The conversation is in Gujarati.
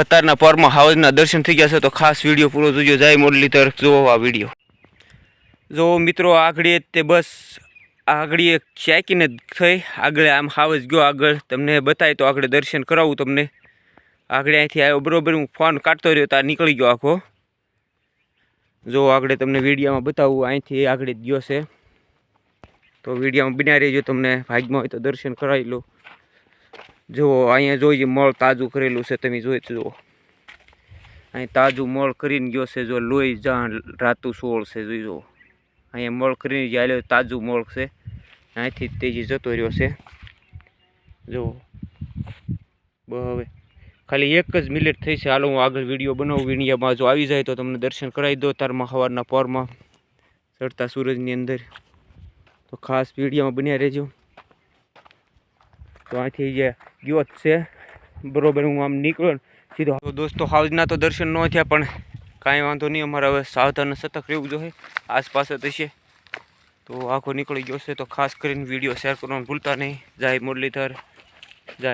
અત્યારના પરમાં હાવજના દર્શન થઈ ગયા છે, તો ખાસ વીડિયો પૂરો જોજો. જય તરફ જોવો આ વીડિયો. જો મિત્રો, આગળ તે બસ આગળ એક ચાકીને થઈ. આગળ આમ હાવજ ગયો, આગળ તમને બતાય તો આગળ દર્શન કરાવું તમને. આગળ અહીંથી આવ્યો, બરાબર, હું ફોન કાઢતો રહ્યો ત્યાં નીકળી ગયો આખો. જો આગળ તમને વિડીયોમાં બતાવું, અહીંથી આગળ ગયો છે. તો વિડીયોમાં બન્યા રહેજો, તમને ભાગમાં હોય તો દર્શન કરાવી લો. જુઓ અહીંયા જોઈએ મળ તાજું કરેલું છે, તમે જોઈ જુઓ. અહીં તાજું મળ કરીને ગયો છે, જો લોહી જાણ રાતું સોળ છે, જોઈ જુઓ. અહીંયા મળ કરીને જ્યાં તાજું મળ છે, અહીંથી તેજી જતો રહ્યો છે. જુઓ હવે. ખાલી એક જ મિનિટ થઈ છે, હાલો હું આગળ વીડિયો બનાવું. વિડીયામાં જો આવી જાય તો તમને દર્શન કરાવી દો તારમાં સવારના પોરમાં. ચડતા સૂરજની અંદર. તો ખાસ વિડીયોમાં બન્યા રહેજો. તો અહીંથી જે ગયો છે. બરાબર, હું આમ નીકળ્યો સીધો. તો દોસ્તો હાઉસના તો દર્શન ન થયા, પણ કાંઈ વાંધો નહીં, અમારે હવે સાવધાન સતર્ક રહેવું જોઈએ. આસપાસ જ હશે તો આખો નીકળી ગયો છે, તો ખાસ કરીને વીડિયો શેર કરવાનું ભૂલતા નહીં. જય મુરલીધર, જય